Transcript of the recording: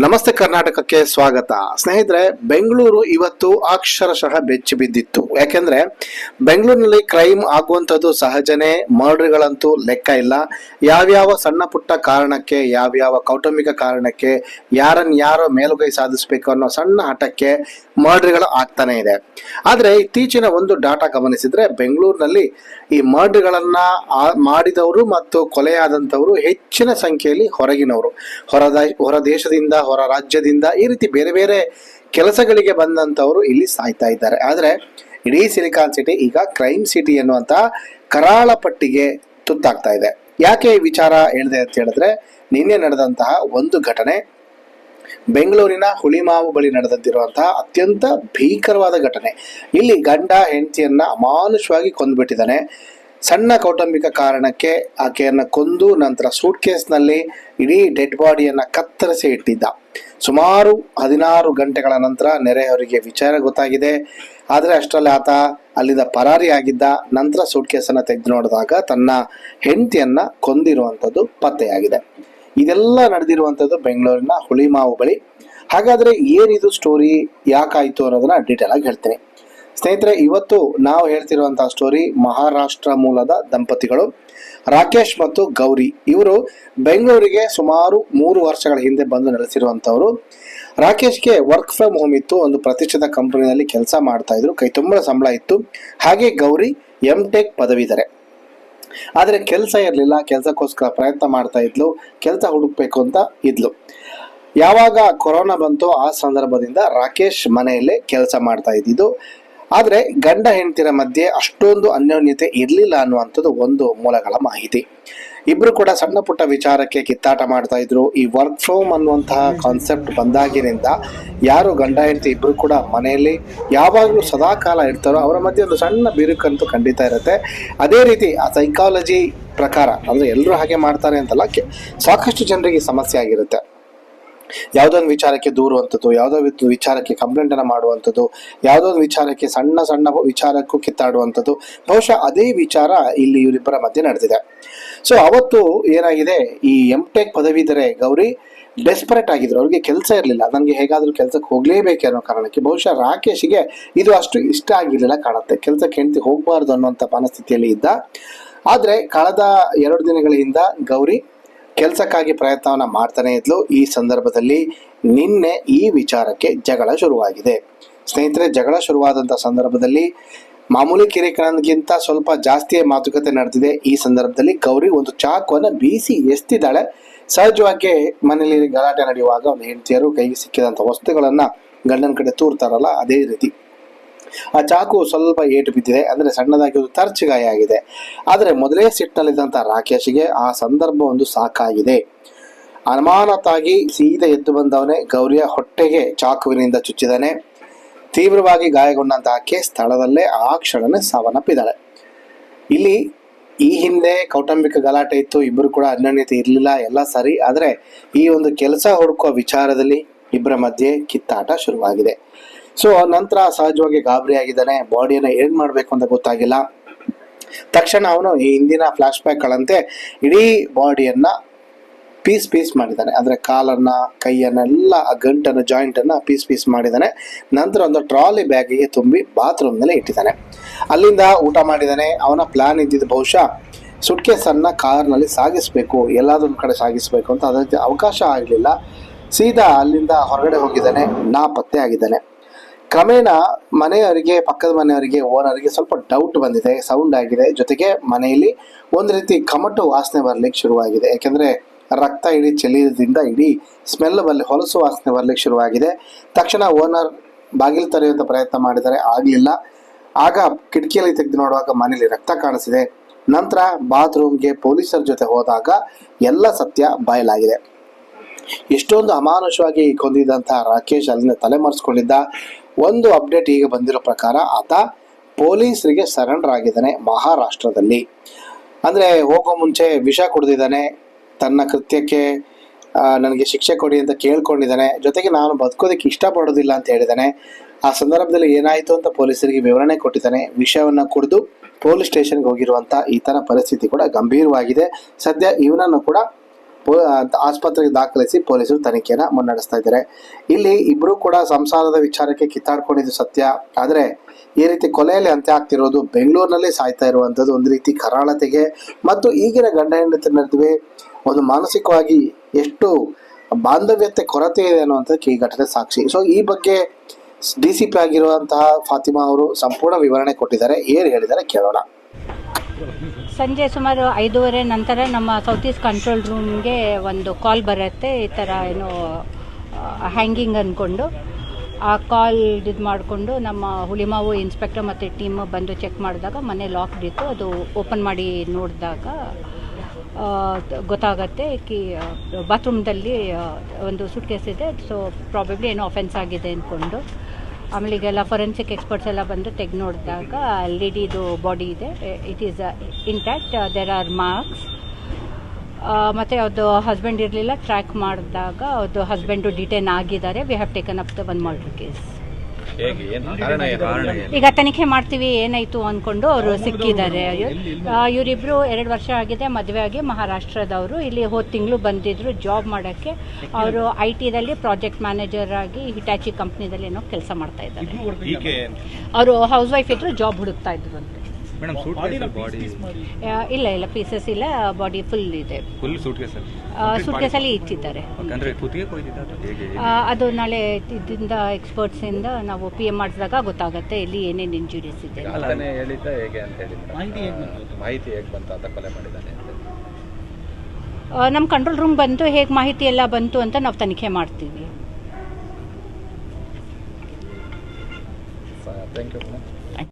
ನಮಸ್ತೆ ಕರ್ನಾಟಕಕ್ಕೆ ಸ್ವಾಗತ. ಸ್ನೇಹಿತರೆ, ಬೆಂಗಳೂರು ಇವತ್ತು ಅಕ್ಷರಶಃ ಬೆಚ್ಚಿ ಬಿದ್ದಿತ್ತು. ಯಾಕೆಂದ್ರೆ, ಬೆಂಗಳೂರಿನಲ್ಲಿ ಕ್ರೈಮ್ ಆಗುವಂಥದ್ದು ಸಹಜನೇ ಮರ್ಡರ್ಗಳಂತೂ ಲೆಕ್ಕ ಇಲ್ಲ. ಯಾವ್ಯಾವ ಸಣ್ಣ ಪುಟ್ಟ ಕಾರಣಕ್ಕೆ, ಯಾವ್ಯಾವ ಕೌಟುಂಬಿಕ ಕಾರಣಕ್ಕೆ, ಯಾರನ್ನ ಯಾರೋ ಮೇಲುಗೈ ಸಾಧಿಸಬೇಕು ಅನ್ನೋ ಸಣ್ಣ ಆಟಕ್ಕೆ ಮರ್ಡರ್ಗಳು ಆಗ್ತಾನೆ ಇದೆ. ಆದ್ರೆ, ಇತ್ತೀಚಿನ ಒಂದು ಡಾಟಾ ಗಮನಿಸಿದ್ರೆ, ಬೆಂಗಳೂರಿನಲ್ಲಿ ಈ ಮರ್ಡರ್ಗಳನ್ನ ಮಾಡಿದವರು ಮತ್ತು ಕೊಲೆಯಾದಂಥವರು ಹೆಚ್ಚಿನ ಸಂಖ್ಯೆಯಲ್ಲಿ ಹೊರಗಿನವರು. ಹೊರದ, ಹೊರ ದೇಶದಿಂದ ಹೊರ ರಾಜ್ಯದಿಂದ ಈ ರೀತಿ ಬೇರೆ ಬೇರೆ ಕೆಲಸಗಳಿಗೆ ಬಂದಂಥವರು ಇಲ್ಲಿ ಸಾಯ್ತಾ ಇದ್ದಾರೆ. ಆದರೆ ಇಡೀ ಸಿಲಿಕಾನ್ ಸಿಟಿ ಈಗ ಕ್ರೈಮ್ ಸಿಟಿ ಎನ್ನುವಂಥ ಕರಾಳ ಪಟ್ಟಿಗೆ ತುತ್ತಾಗ್ತಾ ಇದೆ. ಯಾಕೆ ಈ ವಿಚಾರ ಹೇಳಿದೆ ಅಂತ ಹೇಳಿದ್ರೆ, ನಿನ್ನೆ ನಡೆದಂತಹ ಒಂದು ಘಟನೆ ಬೆಂಗಳೂರಿನ ಹುಳಿಮಾವು ಬಳಿ ನಡೆದಂತಿರುವಂತಹ ಅತ್ಯಂತ ಭೀಕರವಾದ ಘಟನೆ. ಇಲ್ಲಿ ಗಂಡ, ಹೆಂಡತಿಯನ್ನ ಅಮಾನುಷವಾಗಿ ಕೊಂದುಬಿಟ್ಟಿದ್ದಾನೆ. ಸಣ್ಣ ಕೌಟುಂಬಿಕ ಕಾರಣಕ್ಕೆ ಆಕೆಯನ್ನು ಕೊಂದು ನಂತರ ಸೂಟ್ ಕೇಸ್ನಲ್ಲಿ ಇಡೀ ಡೆಡ್ ಬಾಡಿಯನ್ನು ಕತ್ತರಿಸಿ ಇಟ್ಟಿದ್ದ. ಸುಮಾರು ಹದಿನಾರು ಗಂಟೆಗಳ ನಂತರ ನೆರೆಯವರಿಗೆ ವಿಚಾರ ಗೊತ್ತಾಗಿದೆ. ಆದರೆ ಅಷ್ಟರಲ್ಲಿ ಆತ ಅಲ್ಲಿಂದ ಪರಾರಿಯಾಗಿದ್ದ. ನಂತರ ಸೂಟ್ ಕೇಸನ್ನು ತೆಗೆದು ನೋಡಿದಾಗ ತನ್ನ ಹೆಂಡತಿಯನ್ನ ಕೊಂದಿರುವಂಥದ್ದು ಪತ್ತೆಯಾಗಿದೆ. ಇದೆಲ್ಲ ನಡೆದಿರುವಂಥದ್ದು ಬೆಂಗಳೂರಿನ ಹುಳಿಮಾವು ಬಳಿ. ಹಾಗಾದ್ರೆ ಏನಿದು ಸ್ಟೋರಿ ಯಾಕಾಯಿತು ಅನ್ನೋದನ್ನ ಡೀಟೇಲ್ ಆಗಿ ಹೇಳ್ತೀನಿ. ಸ್ನೇಹಿತರೆ, ಇವತ್ತು ನಾವು ಹೇಳ್ತಿರುವಂತಹ ಸ್ಟೋರಿ ಮಹಾರಾಷ್ಟ್ರ ಮೂಲದ ದಂಪತಿಗಳು ರಾಕೇಶ್ ಮತ್ತು ಗೌರಿ. ಇವರು ಬೆಂಗಳೂರಿಗೆ ಸುಮಾರು ಮೂರು ವರ್ಷಗಳ ಹಿಂದೆ ಬಂದು ನೆಲೆಸಿರುವಂತವರು ರಾಕೇಶ್ಗೆ ವರ್ಕ್ ಫ್ರಮ್ ಹೋಮ್ ಇತ್ತು, ಒಂದು ಪ್ರತಿಷ್ಠಿತ ಕಂಪನಿಯಲ್ಲಿ ಕೆಲಸ ಮಾಡ್ತಾ ಇದ್ರು, ಕೈ ತುಂಬ ಸಂಬಳ ಇತ್ತು. ಹಾಗೆ ಗೌರಿ ಎಂ ಟೆಕ್ ಪದವೀಧರೆ. ಆದರೆ ಕೆಲಸ ಇರಲಿಲ್ಲ, ಕೆಲಸಕ್ಕೋಸ್ಕರ ಪ್ರಯತ್ನ ಮಾಡ್ತಾ ಇದ್ಲು, ಕೆಲಸ ಹುಡುಕ್ಬೇಕು ಅಂತ ಇದ್ಲು. ಯಾವಾಗ ಕೊರೋನಾ ಬಂತು ಆ ಸಂದರ್ಭದಿಂದ ರಾಕೇಶ್ ಮನೆಯಲ್ಲೇ ಕೆಲಸ ಮಾಡ್ತಾ ಇದ್ದಿದ್ದು. ಆದರೆ ಗಂಡ ಹೆಂಡತಿರ ಮಧ್ಯೆ ಅಷ್ಟೊಂದು ಅನ್ಯೋನ್ಯತೆ ಇರಲಿಲ್ಲ ಅನ್ನುವಂಥದ್ದು ಒಂದು ಮೂಲಗಳ ಮಾಹಿತಿ. ಇಬ್ರು ಕೂಡ ಸಣ್ಣ ಪುಟ್ಟ ವಿಚಾರಕ್ಕೆ ಕಿತ್ತಾಟ ಮಾಡ್ತಾ ಇದ್ರು. ಈ ವರ್ಕ್ ಫ್ರೋಮ್ ಅನ್ನುವಂತಹ ಕಾನ್ಸೆಪ್ಟ್ ಬಂದಾಗಿನಿಂದ ಯಾರು ಗಂಡ ಹೆಂಡತಿ ಇಬ್ರು ಕೂಡ ಮನೆಯಲ್ಲಿ ಯಾವಾಗಲೂ ಸದಾಕಾಲ ಇರ್ತಾರೋ ಅವರ ಮಧ್ಯೆ ಒಂದು ಸಣ್ಣ ಬಿರುಕಂತೂ ಖಂಡಿತ ಇರುತ್ತೆ. ಅದೇ ರೀತಿ ಆ ಸೈಕಾಲಜಿ ಪ್ರಕಾರ ಅಂದ್ರೆ ಎಲ್ಲರೂ ಹಾಗೆ ಮಾಡ್ತಾರೆ ಅಂತಲ್ಲ, ಸಾಕಷ್ಟು ಜನರಿಗೆ ಸಮಸ್ಯೆ ಆಗಿರುತ್ತೆ. ಯಾವುದೋ ಒಂದು ವಿಚಾರಕ್ಕೆ ದೂರುವಂಥದ್ದು ಯಾವುದೋ ವಿಚಾರಕ್ಕೆ ಕಂಪ್ಲೇಂಟ್ ಅನ್ನ ಮಾಡುವಂಥದ್ದು ಯಾವುದೋ ಒಂದು ವಿಚಾರಕ್ಕೆ ಸಣ್ಣ ಸಣ್ಣ ವಿಚಾರಕ್ಕೂ ಕಿತ್ತಾಡುವಂಥದ್ದು, ಬಹುಶಃ ಅದೇ ವಿಚಾರ ಇಲ್ಲಿ ಇವರಿಬ್ಬರ ಮಧ್ಯೆ ನಡೆದಿದೆ. ಸೊ ಅವತ್ತು ಏನಾಗಿದೆ, ಈ ಎಂ ಟೆಕ್ ಪದವೀಧರೆ ಗೌರಿ ಡೆಸ್ಪರೇಟ್ ಆಗಿದ್ರು. ಅವ್ರಿಗೆ ಕೆಲಸ ಇರಲಿಲ್ಲ. ನನಗೆ ಹೇಗಾದರೂ ಕೆಲಸಕ್ಕೆ ಹೋಗಲೇಬೇಕು ಅನ್ನೋ ಕಾರಣಕ್ಕೆ ಬಹುಶಃ ರಾಕೇಶ್ಗೆ ಇದು ಅಷ್ಟು ಇಷ್ಟ ಆಗಿರಲಿಲ್ಲ ಕಾಣುತ್ತೆ. ಕೆಲಸಕ್ಕೆ ಹೆಂಡತಿ ಹೋಗಬಾರ್ದು ಅನ್ನುವಂಥ ಮನಸ್ಥಿತಿಯಲ್ಲಿ ಇದ್ದ. ಆದರೆ, ಕಳೆದ ಎರಡು ದಿನಗಳಿಂದ ಗೌರಿ ಕೆಲಸಕ್ಕಾಗಿ ಪ್ರಯತ್ನವನ್ನು ಮಾಡ್ತಾನೆ ಇದ್ಲು. ಈ ಸಂದರ್ಭದಲ್ಲಿ ನಿನ್ನೆ ಈ ವಿಚಾರಕ್ಕೆ ಜಗಳ ಶುರುವಾಗಿದೆ. ಸ್ನೇಹಿತರೆ, ಜಗಳ ಶುರುವಾದಂಥ ಸಂದರ್ಭದಲ್ಲಿ ಮಾಮೂಲಿ ಕಿರಿಕನಗಿಂತ ಸ್ವಲ್ಪ ಜಾಸ್ತಿಯೇ ಮಾತುಕತೆ ನಡೆದಿದೆ. ಈ ಸಂದರ್ಭದಲ್ಲಿ ಗೌರಿ ಒಂದು ಚಾಕುವನ್ನು ಬೀಸಿ ಎಸ್ತಿದ್ದಾಳೆ. ಸಹಜವಾಗಿ ಮನೆಯಲ್ಲಿ ಗಲಾಟೆ ನಡೆಯುವಾಗ ಒಂದು ಹೆಂಡತಿಯರು ಕೈಗೆ ಸಿಕ್ಕಿದಂಥ ವಸ್ತುಗಳನ್ನ ಗಂಡನ ಕಡೆ ತೂರ್ತಾರಲ್ಲ, ಅದೇ ರೀತಿ. ಆ ಚಾಕು ಸ್ವಲ್ಪ ಏಟು ಬಿದ್ದಿದೆ. ಅಂದ್ರೆ ಸಣ್ಣದಾಗಿ ಒಂದು ತರ್ಚು ಗಾಯ ಆಗಿದೆ. ಆದರೆ ಮೊದಲೇ ಸಿಟ್ಟಿನಲ್ಲಿದ್ದಂಥ ರಾಕೇಶ್ಗೆ ಆ ಸಂದರ್ಭ ಒಂದು ಸಾಕಾಗಿದೆ. ಅನುಮಾನತಾಗಿ ಸೀದಾ ಎದ್ದು ಬಂದವನೇ ಗೌರಿಯ ಹೊಟ್ಟೆಗೆ ಚಾಕುವಿನಿಂದ ಚುಚ್ಚಿದಾನೆ. ತೀವ್ರವಾಗಿ ಗಾಯಗೊಂಡಂತ ಆಕೆ ಸ್ಥಳದಲ್ಲೇ ಆ ಕ್ಷಣನೆ ಸಾವನ್ನಪ್ಪಿದ್ದಾಳೆ ಇಲ್ಲಿ ಈ ಹಿಂದೆ ಕೌಟುಂಬಿಕ ಗಲಾಟೆ ಇತ್ತು. ಇಬ್ಬರು ಕೂಡ ಅನ್ಯೋನ್ಯತೆ ಇರಲಿಲ್ಲ. ಎಲ್ಲ ಸರಿ. ಆದರೆ ಈ ಒಂದು ಕೆಲಸ ಹುಡುಕುವ ವಿಚಾರದಲ್ಲಿ ಇಬ್ಬರ ಮಧ್ಯೆ ಕಿತ್ತಾಟ ಶುರುವಾಗಿದೆ. ಸೊ ನಂತರ ಸಹಜವಾಗಿ ಗಾಬರಿ ಆಗಿದ್ದಾನೆ. ಬಾಡಿಯನ್ನು ಏನು ಮಾಡಬೇಕು ಅಂತ ಗೊತ್ತಾಗಿಲ್ಲ. ತಕ್ಷಣ ಅವನು ಈ ಹಿಂದಿನ ಫ್ಲಾಶ್ ಬ್ಯಾಕ್ಗಳಂತೆ ಇಡೀ ಬಾಡಿಯನ್ನ ಪೀಸ್ ಪೀಸ್ ಮಾಡಿದ್ದಾನೆ. ಅಂದರೆ ಕಾಲನ್ನ, ಕೈಯನ್ನೆಲ್ಲ, ಆ ಗಂಟನ್ನು ಜಾಯಿಂಟನ್ನು ಪೀಸ್ ಪೀಸ್ ಮಾಡಿದ್ದಾನೆ. ನಂತರ ಒಂದು ಟ್ರಾಲಿ ಬ್ಯಾಗಿಗೆ ತುಂಬಿ ಬಾತ್ರೂಮ್ನಲ್ಲಿ ಇಟ್ಟಿದ್ದಾನೆ. ಅಲ್ಲಿಂದ ಊಟ ಮಾಡಿದ್ದಾನೆ. ಅವನ ಪ್ಲಾನ್ ಇದ್ದಿದ್ದು ಬಹುಶಃ ಸುಟ್ಕೇಸನ್ನು ಕಾರ್ನಲ್ಲಿ ಸಾಗಿಸ್ಬೇಕು. ಎಲ್ಲಾದ್ರೂ ಕಡೆ ಸಾಗಿಸ್ಬೇಕು ಅಂತ ಅದಕ್ಕೆ ಅವಕಾಶ ಆಗಲಿಲ್ಲ. ಸೀದಾ ಅಲ್ಲಿಂದ ಹೊರಗಡೆ ಹೋಗಿದ್ದಾನೆ. ನಾಪತ್ತೆ ಆಗಿದ್ದಾನೆ. ಕ್ರಮೇಣ ಮನೆಯವರಿಗೆ, ಪಕ್ಕದ ಮನೆಯವರಿಗೆ, ಓನರ್ಗೆ ಸ್ವಲ್ಪ ಡೌಟ್ ಬಂದಿದೆ ಸೌಂಡ್ ಆಗಿದೆ. ಜೊತೆಗೆ ಮನೆಯಲ್ಲಿ ಒಂದು ರೀತಿ ಕಮಟು ವಾಸನೆ ಬರ್ಲಿಕ್ಕೆ ಶುರುವಾಗಿದೆ. ಯಾಕೆಂದ್ರೆ ರಕ್ತ ಇಡೀ ಚೆಲ್ಲಿದ್ರಿಂದ ಇಡೀ ಸ್ಮೆಲ್ ಬಲ್ಲಿ ಹೊಲಸು ವಾಸನೆ ಬರ್ಲಿಕ್ಕೆ ಶುರುವಾಗಿದೆ. ತಕ್ಷಣ ಓನರ್ ಬಾಗಿಲು ತೆರೆಯುವಂತ ಪ್ರಯತ್ನ ಮಾಡಿದರೆ ಆಗಲಿಲ್ಲ. ಆಗ ಕಿಟಕಿಯಲ್ಲಿ ತೆಗೆದು ನೋಡುವಾಗ ಮನೆಯಲ್ಲಿ ರಕ್ತ ಕಾಣಿಸಿದೆ. ನಂತರ ಬಾತ್ರೂಮ್ಗೆ ಪೊಲೀಸರ ಜೊತೆ ಹೋದಾಗ ಎಲ್ಲ ಸತ್ಯ ಬಯಲಾಗಿದೆ. ಎಷ್ಟೊಂದು ಅಮಾನುಷವಾಗಿ ಕೊಂದಿದ್ದಂತಹ ರಾಕೇಶ್ ಅಲ್ಲಿಂದ ತಲೆಮರೆಸ್ಕೊಂಡಿದ್ದ. ಒಂದು ಅಪ್ಡೇಟ್ ಈಗ ಬಂದಿರೋ ಪ್ರಕಾರ ಆತ ಪೊಲೀಸರಿಗೆ ಸರೆಂಡರ್ ಆಗಿದ್ದಾನೆ ಮಹಾರಾಷ್ಟ್ರದಲ್ಲಿ. ಅಂದರೆ ಹೋಗೋ ಮುಂಚೆ ವಿಷ ಕುಡಿದಿದ್ದಾನೆ, ತನ್ನ ಕೃತ್ಯಕ್ಕೆ ನನಗೆ ಶಿಕ್ಷೆ ಕೊಡಿ ಅಂತ ಕೇಳ್ಕೊಂಡಿದ್ದಾನೆ, ಜೊತೆಗೆ ನಾನು ಬದುಕೋದಕ್ಕೆ ಇಷ್ಟಪಡೋದಿಲ್ಲ ಅಂತ ಹೇಳಿದ್ದಾನೆ. ಆ ಸಂದರ್ಭದಲ್ಲಿ ಏನಾಯಿತು ಅಂತ ಪೊಲೀಸರಿಗೆ ವಿವರಣೆ ಕೊಟ್ಟಿದ್ದಾನೆ. ವಿಷಯವನ್ನ ಕುಡಿದು ಪೊಲೀಸ್ ಸ್ಟೇಷನ್ಗೆ ಹೋಗಿರುವಂಥ ಈ ಥರ ಪರಿಸ್ಥಿತಿ ಕೂಡ ಗಂಭೀರವಾಗಿದೆ. ಸದ್ಯ ಇವನನ್ನು ಕೂಡ ಆಸ್ಪತ್ರೆಗೆ ದಾಖಲಿಸಿ ಪೊಲೀಸರು ತನಿಖೆನ ಮುನ್ನಡೆಸ್ತಾ ಇದ್ದಾರೆ. ಇಲ್ಲಿ ಇಬ್ರು ಕೂಡ ಸಂಸಾರದ ವಿಚಾರಕ್ಕೆ ಕಿತ್ತಾಡ್ಕೊಂಡಿದ್ದು ಸತ್ಯ. ಆದರೆ ಈ ರೀತಿ ಕೊಲೆಯಲ್ಲಿ ಅಂತ್ಯ ಆಗ್ತಿರೋದು ಬೆಂಗಳೂರಿನಲ್ಲಿ ಸಾಯ್ತಾ ಇರುವಂಥದ್ದು ಒಂದು ರೀತಿ ಕರಾಳತೆಗೆ ಮತ್ತು ಈಗಿನ ಗಂಡ ಹೆಂಡತಿ ನಡುವೆ ಒಂದು ಮಾನಸಿಕವಾಗಿ ಎಷ್ಟು ಬಾಂಧವ್ಯತೆ ಕೊರತೆ ಇದೆ ಅನ್ನುವಂಥದ್ದಕ್ಕೆ ಈ ಘಟನೆ ಸಾಕ್ಷಿ. ಸೊ ಈ ಬಗ್ಗೆ ಡಿ ಸಿ ಪಿ ಆಗಿರುವಂತಹ ಫಾತಿಮಾ ಅವರು ಸಂಪೂರ್ಣ ವಿವರಣೆ ಕೊಟ್ಟಿದ್ದಾರೆ. ಏನು ಹೇಳಿದ್ದಾರೆ ಕೇಳೋಣ. ಸಂಜೆ ಸುಮಾರು ಐದೂವರೆ ನಂತರ ನಮ್ಮ ಸೌತ್ ಈಸ್ಟ್ ಕಂಟ್ರೋಲ್ ರೂಮ್ಗೆ ಒಂದು ಕಾಲ್ ಬರುತ್ತೆ, ಈ ಥರ ಏನೋ ಹ್ಯಾಂಗಿಂಗ್ ಅಂದ್ಕೊಂಡು ಆ ಕಾಲ್ ಇದು ಮಾಡಿಕೊಂಡು ನಮ್ಮ ಹುಳಿಮಾವು ಇನ್ಸ್ಪೆಕ್ಟರ್ ಮತ್ತು ಟೀಮ್ ಬಂದು ಚೆಕ್ ಮಾಡಿದಾಗ ಮನೆ ಲಾಕ್ಡ್ ಇತ್ತು, ಅದು ಓಪನ್ ಮಾಡಿ ನೋಡಿದಾಗ ಗೊತ್ತಾಗತ್ತೆ ಕಿ ಬಾತ್ರೂಮ್ದಲ್ಲಿ ಒಂದು ಸುಟ್ಕೇಸ್ ಇದೆ ಸೊ ಪ್ರಾಬಬ್ಲಿ ಏನೋ ಅಫೆನ್ಸ್ ಆಗಿದೆ ಅಂದ್ಕೊಂಡು ಆಮೇಲೆ ಈಗೆಲ್ಲ ಫೊರೆನ್ಸಿಕ್ ಎಕ್ಸ್ಪರ್ಟ್ಸ್ ಎಲ್ಲ ಬಂದು ತೆಗೆದು ನೋಡಿದಾಗ ಲೇಡಿದು ಬಾಡಿ ಇದೆ. It is intact there are marks ಮತ್ತು ಅವ್ರದ್ದು ಹಸ್ಬೆಂಡ್ ಇರಲಿಲ್ಲ ಟ್ರ್ಯಾಕ್ ಮಾಡಿದಾಗ ಅವ್ರದ್ದು ಹಸ್ಬೆಂಡು ಡಿಟೈನ್ ಆಗಿದ್ದಾರೆ. We have taken up the one murder case ಈಗ ತನಿಖೆ ಮಾಡ್ತೀವಿ ಏನಾಯ್ತು ಅಂದ್ಕೊಂಡು ಅವರು ಸಿಕ್ಕಿದ್ದಾರೆ. ಇವರಿಬ್ರು ಎರಡು ವರ್ಷ ಆಗಿದೆ ಮದುವೆ ಆಗಿ ಮಹಾರಾಷ್ಟ್ರದವರು. ಇಲ್ಲಿ ಹೋದ ತಿಂಗಳು ಬಂದಿದ್ರು ಜಾಬ್ ಮಾಡೋಕ್ಕೆ. ಅವರು ಐ ಟಿದಲ್ಲಿ ಪ್ರಾಜೆಕ್ಟ್ ಮ್ಯಾನೇಜರ್ ಆಗಿ ಹಿಟಾಚಿ ಕಂಪ್ನಿದಲ್ಲಿ ಏನೋ ಕೆಲಸ ಮಾಡ್ತಾ ಇದ್ದಾರೆ. ಅವರು ಹೌಸ್ ವೈಫ್ ಇದ್ರು ಜಾಬ್ ಹುಡುಕ್ತಾ ಇದ್ರು ಅಂತ. ಮೇಡಮ್ ಸೂಟ್ ಬಾಡಿ ಇಲ್ಲ ಇಲ್ಲ ಪೀಸಸ್ ಇಲ್ಲ ಬಾಡಿ ಫುಲ್ ಇದೆ. ಫುಲ್ ಸೂಟ್ ಕೇಸಲ್ಲಿ ಅಂದ್ರೆ ಕುತ್ತಿಗೆ ಕೊಯ್ದಿದ್ದ ಅದು ನಾಳೆ ಇದರಿಂದ ಎಕ್ಸ್ಪರ್ಟ್ಸಿಂದ ನಾವು ಪಿ ಎಂ ಮಾಡಿದಾಗ ಗೊತ್ತಾಗುತ್ತೆ ಇಲ್ಲಿ ಏನೇನು ಇಂಜುರೀಸ್ ಇದೆ ಅಂತ. ಹೇಗೆ ಅಂತ ಹೇಳಿ ಮಾಹಿತಿ ಹೇಗೆ ಬಂತು? ಮಾಹಿತಿ ಹೇಗೆ ಬಂತು ಆತ ಕೊಲೆ ಮಾಡಿದ್ದಾನೆ ಅಂತ. ನಮ್ಮ ಕಂಟ್ರೋಲ್ ರೂಮ್ ಬಂತು ಹೇಗೆ ಮಾಹಿತಿ ಎಲ್ಲ ಬಂತು ಅಂತ ನಾವು ತನಿಖೆ ಮಾಡ್ತೀವಿ. Thank you madam